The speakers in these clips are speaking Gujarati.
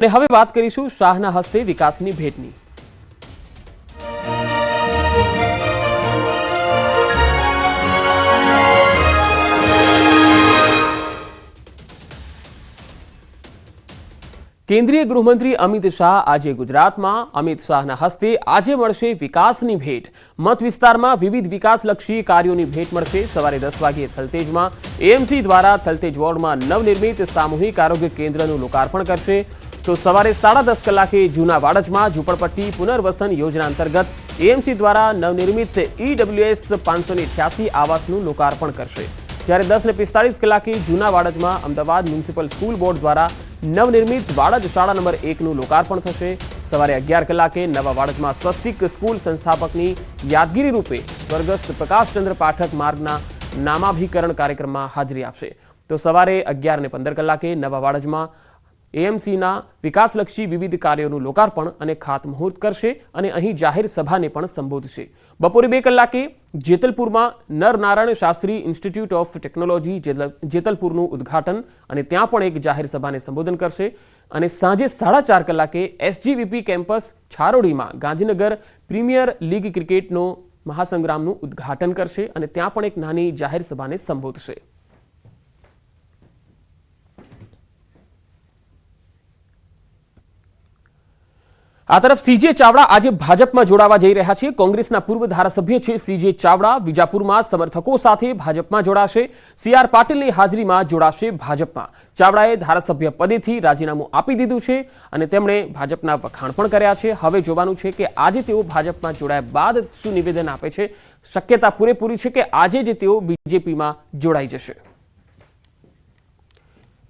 અને હવે વાત કરીશું શાહના હસ્તે વિકાસની ભેટની. કેન્દ્રીય ગૃહમંત્રી અમિત શાહ આજે ગુજરાતમાં. અમિત શાહના હસ્તે આજે મળશે વિકાસની ભેટ. મત વિસ્તારમાં વિવિધ વિકાસલક્ષી કાર્યોની ભેટ મળશે. સવારે દસ વાગ્યે થલતેજમાં એએમસી દ્વારા થલતેજ વોર્ડમાં નવનિર્મિત સામૂહિક આરોગ્ય કેન્દ્રનું લોકાર્પણ કરશે. તો સવારે સાડા દસ કલાકે જૂના વાડજમાં ઝૂંપડપટ્ટી પુનર્વસન યોજના અંતર્ગત એએમસી દ્વારા નવનિર્મિત ઈડબ્લ્યુએસ પાંચસો આવાસનું લોકાર્પણ કરશે. જ્યારે દસ ને પિસ્તાળીસ કલાકે જૂના વાડજમાં અમદાવાદ મ્યુનિસિપલ સ્કૂલ બોર્ડ દ્વારા નવનિર્મિત વાડજ શાળા નંબર એકનું લોકાર્પણ થશે. સવારે અગિયાર કલાકે નવા વાડજમાં સ્વસ્તિક સ્કૂલ સંસ્થાપકની યાદગીરી રૂપે સ્વર્ગસ્થ પ્રકાશચંદ્ર પાઠક માર્ગના નામાભિકરણ કાર્યક્રમમાં હાજરી આપશે. તો સવારે અગિયાર ને પંદર કલાકે નવા વાડજમાં એએમસીના વિકાસલક્ષી વિવિધ કાર્યોનું લોકાર્પણ અને ખાતમુહૂર્ત કરશે અને અહીં જાહેર સભાને પણ સંબોધશે. બપોરે બે કલાકે જેતલપુરમાં Narnarayan Shastri institute of technology જેતલ- જેતલપુરનું ઉદ્ઘાટન અને ત્યાં પણ એક જાહેર સભાને સંબોધન કરશે. અને સાંજે સાડા ચાર કલાકે એસજીવીપી કેમ્પસ છારોડીમાં ગાંધીનગર પ્રીમિયર લીગ ક્રિકેટનો મહાસંગ્રામનું ઉદ્ઘાટન કરશે અને ત્યાં પણ એક નાની જાહેર સભાને સંબોધશે. આ તરફ સીજે ચાવડા આજે ભાજપમાં જોડાવા જઈ રહ્યા છે. કોંગ્રેસના પૂર્વ ધારાસભ્ય છે સીજે ચાવડા. વિજાપુરમાં સમર્થકો સાથે ભાજપમાં જોડાશે. સી આર પાટીલની હાજરીમાં જોડાશે ભાજપમાં. ચાવડાએ ધારાસભ્ય પદેથી રાજીનામું આપી દીધું છે અને તેમણે ભાજપના વખાણ પણ કર્યા છે. હવે જોવાનું છે કે આજે તેઓ ભાજપમાં જોડાયા બાદ શું નિવેદન આપે છે. શક્યતા પૂરેપૂરી છે કે આજે જ તેઓ બીજેપીમાં જોડાઈ જશે.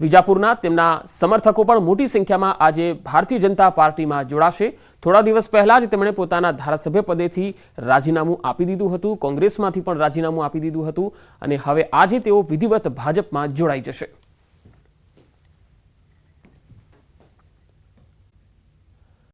વિજાપુરના તેમના સમર્થકો પણ મોટી સંખ્યામાં આજે ભારતીય જનતા પાર્ટીમાં જોડાશે. થોડા દિવસ પહેલા જ તેમણે પોતાના ધારાસભ્ય પદેથી રાજીનામું આપી દીધું હતું. કોંગ્રેસમાંથી પણ રાજીનામું આપી દીધું હતું અને હવે આજે તેઓ વિધિવત ભાજપમાં જોડાઈ જશે.